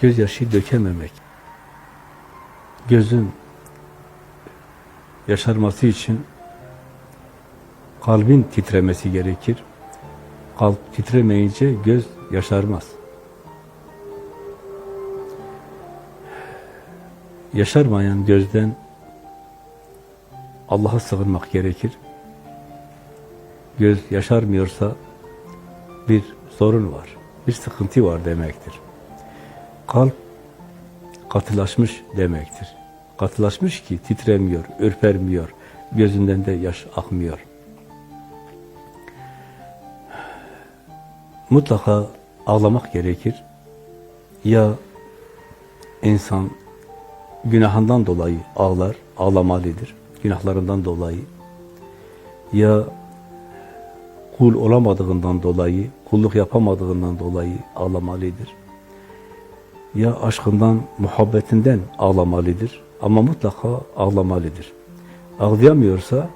gözyaşı dökememek. Gözün yaşarması için kalbin titremesi gerekir. Kalp titremeyince göz yaşarmaz. Yaşarmayan gözden Allah'a sığınmak gerekir. Göz yaşarmıyorsa bir sorun var, bir sıkıntı var demektir. Kalp katılaşmış demektir. Katılaşmış ki titremiyor, ürpermiyor, gözünden de yaş akmıyor. Mutlaka ağlamak gerekir. Ya insan günahından dolayı ağlar, ağlamalıdır. Günahlarından dolayı. Ya kul olamadığından dolayı, kulluk yapamadığından dolayı ağlamalıdır. Ya aşkından, muhabbetinden ağlamalıdır. Ama mutlaka ağlamalıdır. Ağlayamıyorsa,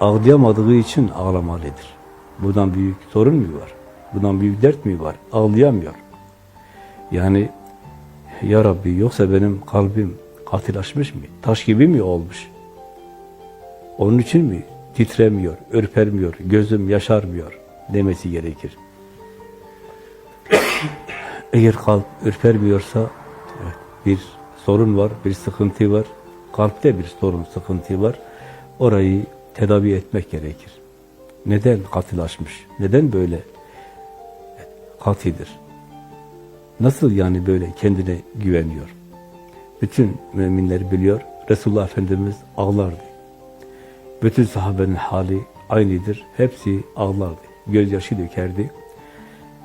ağlayamadığı için ağlamalıdır. Bundan büyük sorun mu var? Bundan büyük dert mi var? Ağlayamıyor. Yani ya Rabbi yoksa benim kalbim katılaşmış mı? Taş gibi mi olmuş? Onun için mi titremiyor, ürpermiyor, gözüm yaşarmıyor demesi gerekir. Eğer kalp ürpermiyorsa evet, bir sorun var, bir sıkıntı var. Kalpte bir sorun, sıkıntı var. Orayı tedavi etmek gerekir. Neden katılaşmış? Neden böyle katidir? Nasıl yani böyle kendine güveniyor? Bütün müminler biliyor. Resulullah Efendimiz ağlardı. Bütün sahabenin hali aynıdır. Hepsi ağlardı. Gözyaşı dökerdi.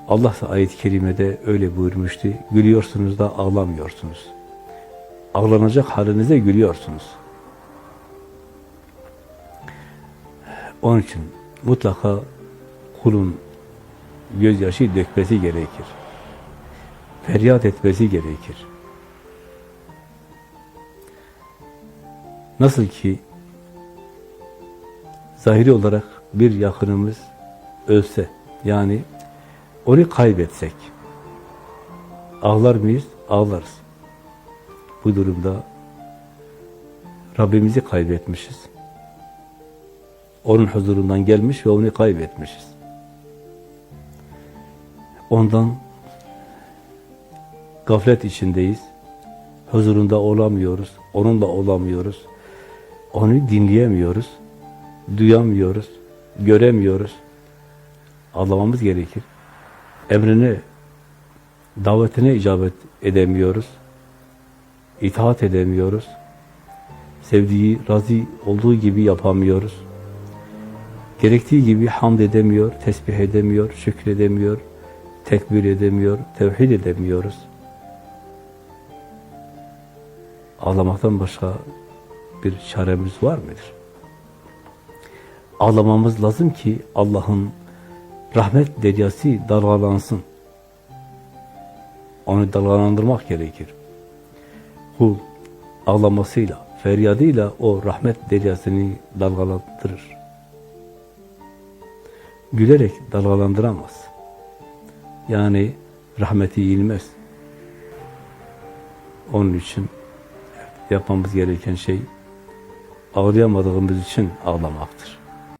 Allah da ayet-i kerimede öyle buyurmuştu. Gülüyorsunuz da ağlamıyorsunuz. Ağlanacak halinize gülüyorsunuz. Onun için mutlaka kulun gözyaşı dökmesi gerekir. Feryat etmesi gerekir. Nasıl ki zahiri olarak bir yakınımız ölse, yani onu kaybetsek, ağlar mıyız? Ağlarız. Bu durumda Rabbimizi kaybetmişiz. Onun huzurundan gelmiş ve onu kaybetmişiz. Ondan gaflet içindeyiz. Huzurunda olamıyoruz. Onunla olamıyoruz. Onu dinleyemiyoruz. Duyamıyoruz. Göremiyoruz. Ağlamamız gerekir. Emrine, davetine icabet edemiyoruz. İtaat edemiyoruz. Sevdiği, razı olduğu gibi yapamıyoruz. Gerektiği gibi hamd edemiyor, tesbih edemiyor, şükredemiyor, tekbir edemiyor, tevhid edemiyoruz. Ağlamaktan başka bir çaremiz var mıdır? Ağlamamız lazım ki Allah'ın rahmet deryası dalgalansın. Onu dalgalandırmak gerekir. Kul ağlamasıyla, feryadıyla o rahmet deryasını dalgalandırır. Gülerek dalgalandıramaz. Yani rahmeti yenilmez. Onun için yapmamız gereken şey ağlayamadığımız için ağlamaktır.